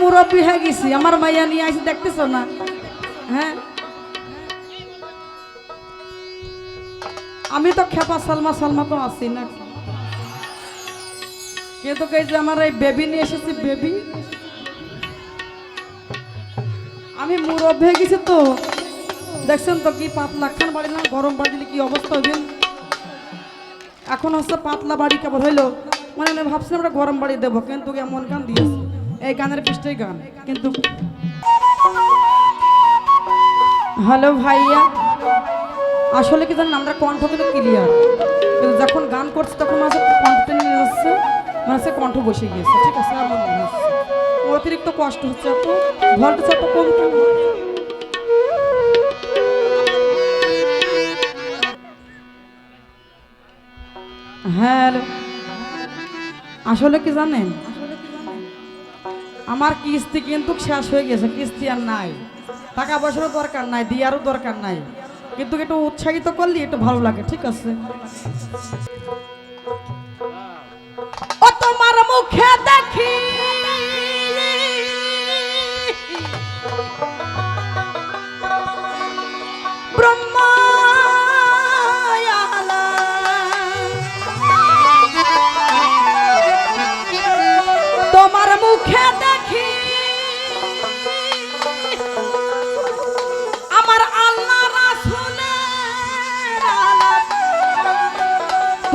মুরব্বী হয়ে গেছি। আমার মাইয়া নিয়ে আসি দেখতেছো না? হ্যাঁ? আমি তো খেপা সালমা সালমা তো আছি না। কিন্তু কে যে আমার এই বেবি নিয়ে এসেছি বেবি আমি মুরব্বী হয়ে গেছি তো। দেখছেন তো কি পাতলা খান বাড়ি না? গরম বাড়ি কি অবস্থা হইবেন এখন হচ্ছে পাতলা বাড়ি কেবল হইল। মানে ভাবছিলাম আমরা গরম বাড়ি দেবো, কিন্তু এমন গান দিয়েছে। এই গানের পৃষ্ঠেই গান, কিন্তু হ্যালো ভাইয়া। আসলে কি জানেন, আমরা কণ্ঠ কিন্তু ক্লিয়ার কিন্তু যখন গান করছি, তখন মাঝে কণ্ঠটা নিয়ে যাচ্ছে মাঝে কণ্ঠ বসে গিয়েছে, ঠিক আছে? আমার মনে হচ্ছে অতিরিক্ত কষ্ট হচ্ছে এত ভল্টেজ এত কম কেন? আসলে কি জানেন আমার কিস্তি কিন্তু শেষ হয়ে গেছে, কিস্তি আর নাই। টাকা পয়সারও দরকার নাই, দিয়ারও দরকার নাই। কিন্তু একটু উৎসাহিত করলি, একটু ভালো লাগে, ঠিক আছে? ও তোমার মুখে দেখি।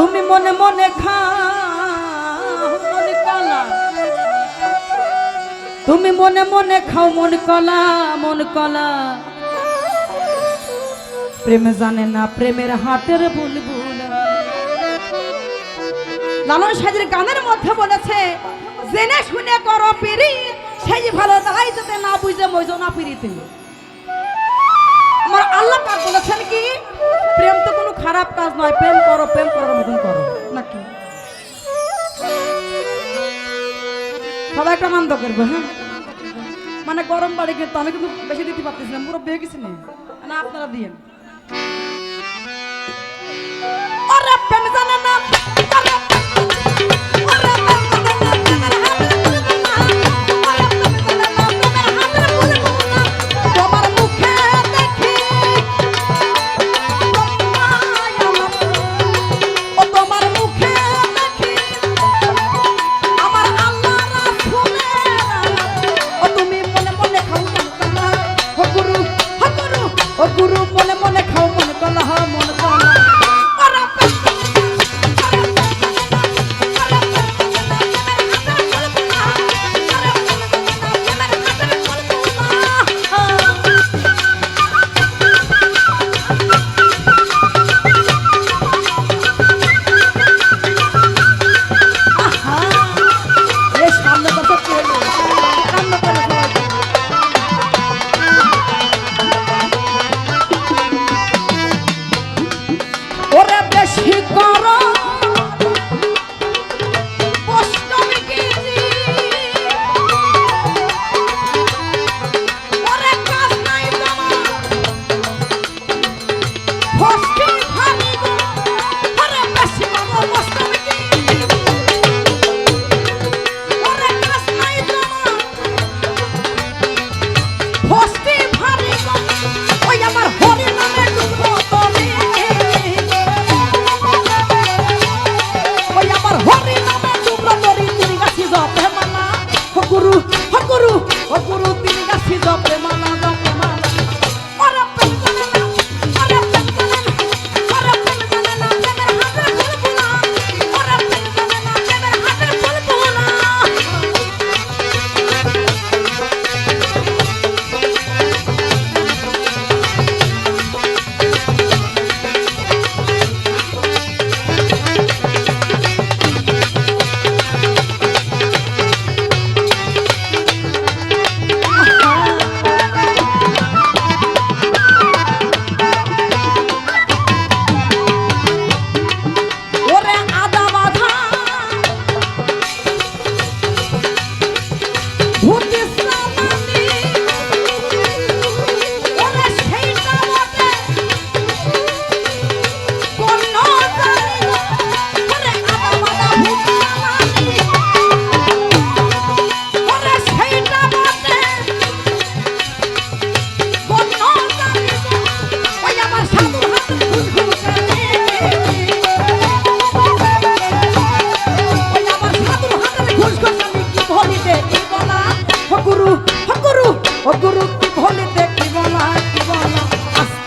তুমি মনে মনে খাও কলা। তুমি মনে মনে খাও মন কলা মন কলা। প্রেমে জানে না প্রেমের হাটের বুলবুল। লালন সাজের গানের মধ্যে বলেছে, জেনে শুনে করো পিরি সেই ভালো দাই যাতে না বুঝে মইজো না পিরিতে কাজ নয় প্রেম করো, প্রেম করার মতন করো। নাকি? সবাই একটা আনন্দ করব হ্যাঁ? মানে গরম বাড়ি কিন্তু আমি কিন্তু বেশি দিতে পারতেছিলাম পুরো বেয়ে গেছি না, আপনারা দিয়েন। Hurry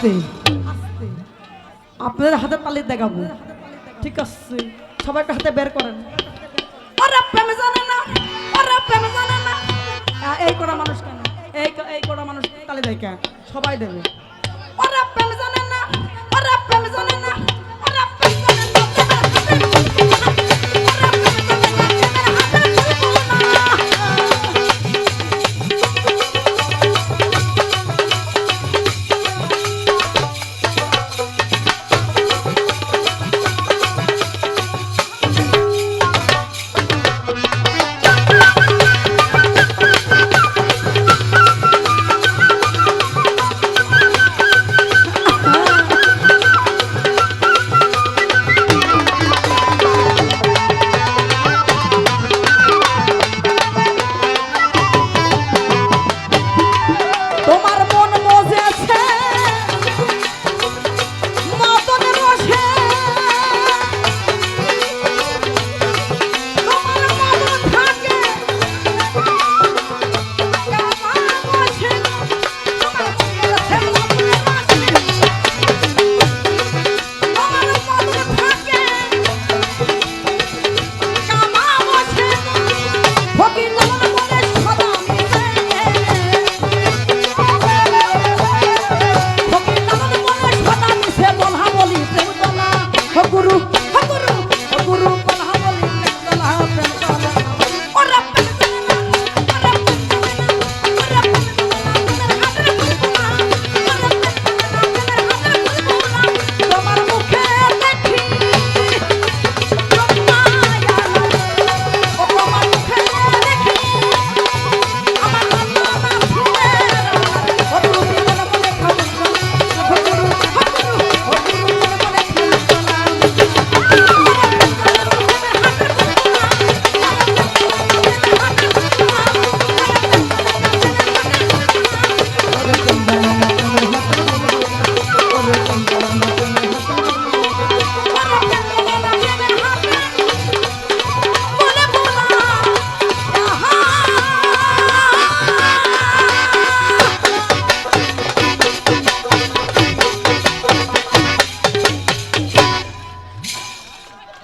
আসতে। আপনাদের হাতে তালি দেখাবো। ঠিক আছে। সবাই হাতে বের করেন। জানে না। জানে না। এই করা মানুষ কেন? এই এই করা মানুষ তালি দেখে সবাই দেবে। জানে না। জানে না।